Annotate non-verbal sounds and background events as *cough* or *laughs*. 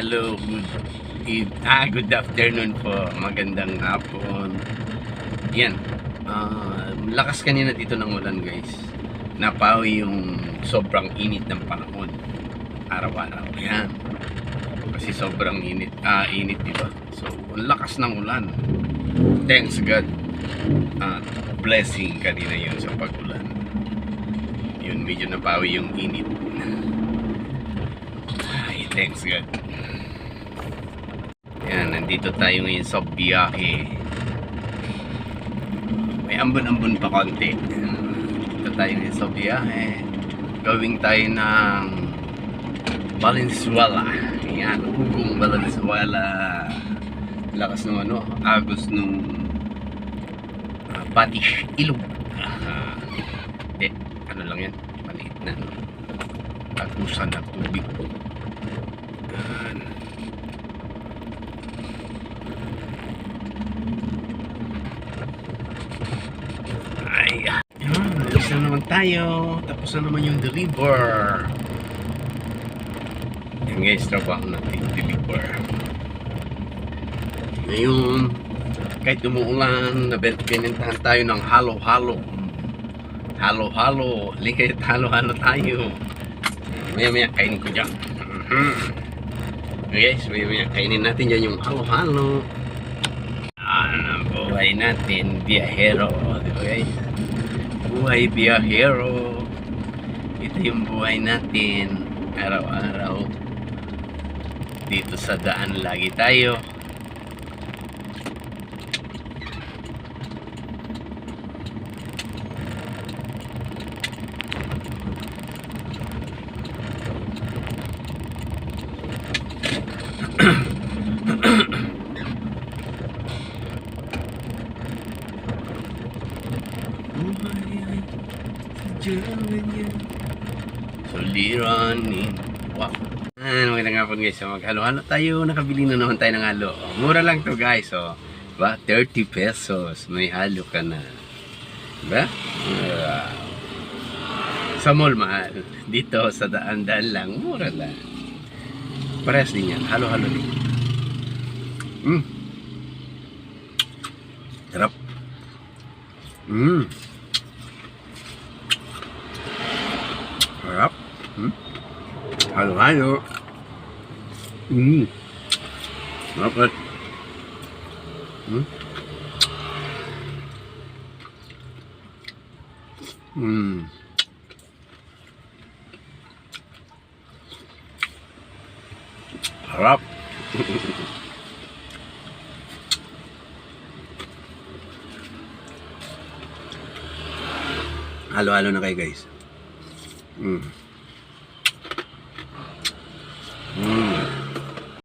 Hello, good, ah, good afternoon po. Magandang hapon. Yan. Ah, lakas kanina dito ng ulan guys. Napawi yung sobrang init ng panahon. Araw-araw. Yan. Kasi sobrang init. Ah, init diba? So, ang lakas ng ulan. Thanks God. Ah, blessing kanina yun sa pag-ulan. Yun, medyo napawi yung init. *laughs* Thanks God. Yan, nandito tayo ngayon sa biyahe. May ambon-ambon pa konti. Dito tayo ngayon sa biyahe. Gawing tayo ng Valenzuela. Yan, hugong Valenzuela. Lakas ng ano, agos nung uh, Patish Ilog. Ah, Hindi, ano lang yan, maliit na no? Tagusan ng tubig. Alis na naman tayo. Tapos na naman yung deliver. Yan guys, trabaho natin deliver. Ngayon, kahit umuulan, nabentahan tayo ng halo-halo. Halo-halo. Likit, halo-halo tayo. Maya-maya kainin ko dyan. Okay, guys, maya-maya kainin natin dyan yung halo-halo. Ano ang buhay natin, biyahero. Di ba guys? Buhay biyahero. Ito yung buhay natin. Araw-araw. Dito sa daan lagi tayo. Yan. Suliranin. Wow. Ah, magandang hapon guys. So, maghalo-halo tayo. Nakabili na naman tayo ng halo. Oh, Mura lang to guys. Oh. Diba? 30 pesos. May halo ka na. Diba? Wow. Sa mall mahal. Dito sa daan-daan lang. Mura lang. Parehas din yan. Halo-halo din. Mm. Sarap. Mm. Sarap. Mm. Halo-halo. Mm. Sarap eh. Mm. Mm. Sarap. Halo-halo na kayo guys. Mm. Mm.